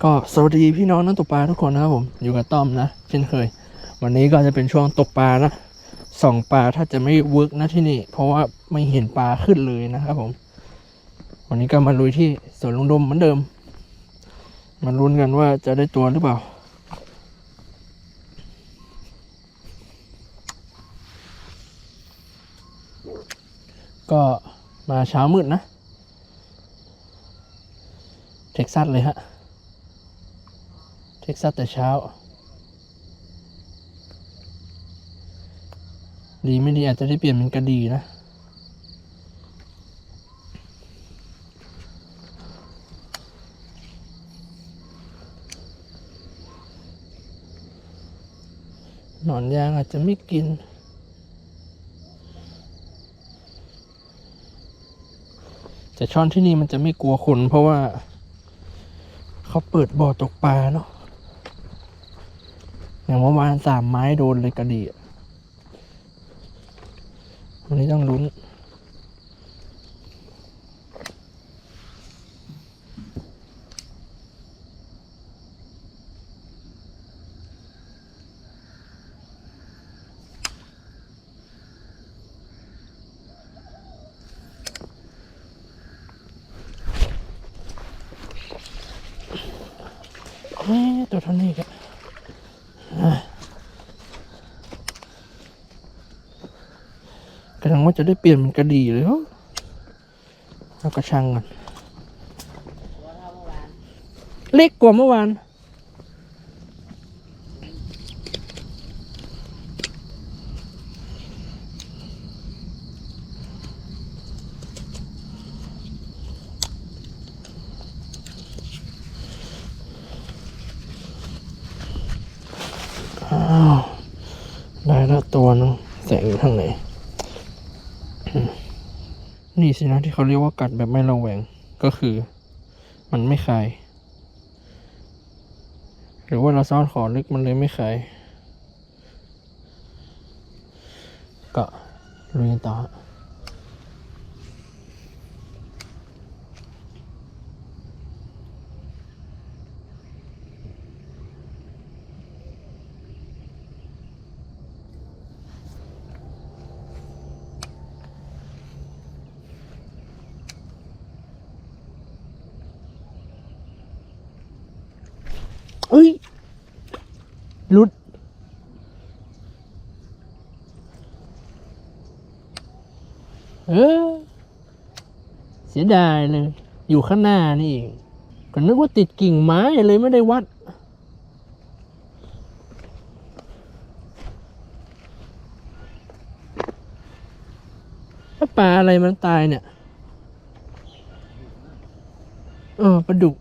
ก็สวัสดีพี่น้องนักตกปลาทุกคนนะครับผมอยู่กับต้อมนะ เช่นเคย วันนี้ก็จะเป็นช่วงตกปลานะส่องปลาถ้าจะไม่เวิร์กนะที่นี่ เพราะว่าไม่เห็นปลาขึ้นเลยนะครับผม วันนี้ก็มาลุยที่สวนลุงดมเหมือนเดิมมาลุ้นกันว่าจะได้ตัวหรือเปล่าก็มาเช้ามืดนะ เท็กซัสเลยฮะ เท็กซัสแต่เช้า ดีไม่ดีอาจจะได้เปลี่ยนเป็นกระดีนะหนอนยางอาจจะไม่กิน แต่ช่อนที่นี่มันจะไม่กลัวคนเพราะว่า เขาเปิดบ่อตกปลาเนาะ อย่างเมื่อวานสามไม้โดนเลยกระดีอะวันนี้ต้องลุ้น เฮ้ยตัวเท่านี้กัน กำลังว่าจะได้เปลี่ยนเป็นกระดีเลยเรอเอากระชังก่อนเล็กกว่าเมื่อวาน อ้าวได้แล้วตัวนึงแสงอยู่ทางไหน นี่สินะที่เขาเรียกว่ากัดแบบไม่ระแวงก็คือ มันไม่คาย หรือว่าเราซ่อนขอลึกมันเลยไม่คายก็ลุยต่อ เอ้ยหลุดเออเสียดายเลย อยู่ข้างหน้านี่เองก็นึกว่าติดกิ่งไม้เลยไม่ได้วัดถ้าปลาอะไรมันตายเนี่ย เออปลาดุก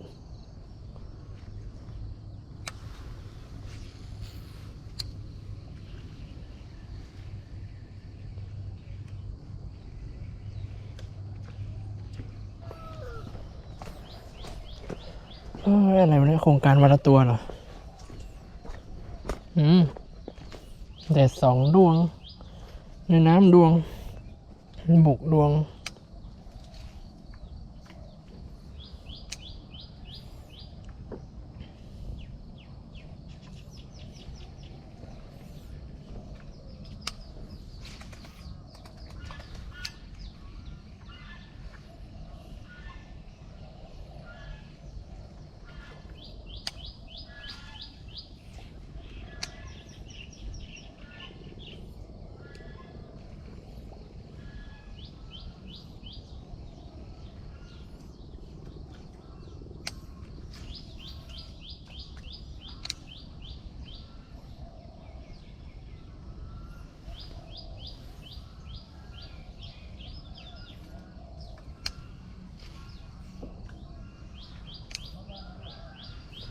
อะไรมันโครงการวันละตัวเหรอ อืมแดดสองดวง ในน้ำดวงในบกดวง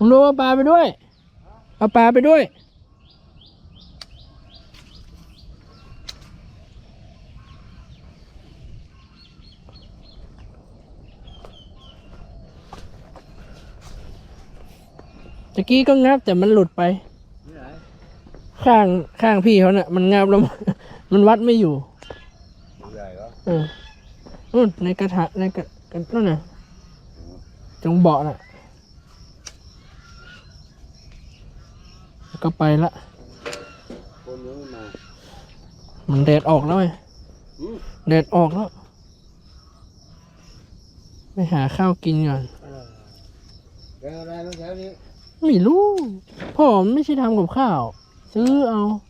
ผมรู้ว่าปลาไปด้วย เอาปลาไปด้วย ตะกี้ก็งับแต่มันหลุดไปข้างข้างพี่เขาเนะ่ะมันงับแล้ว มันวัดไม่อยู่ ใหญ่ก็เออนู่นในกระทะในกระกระนั่นน่ะจงเบาะน่ะ ก็ไปละคนยังไม่มามันแดดออกแล้วไงอืมแดดออกแล้วไปหาข้าวกินก่อนแกอะไรน้องแถวนี้ไม่รู้พ่อมันไม่ใช่ทำกับข้าว ซื้อเอาเ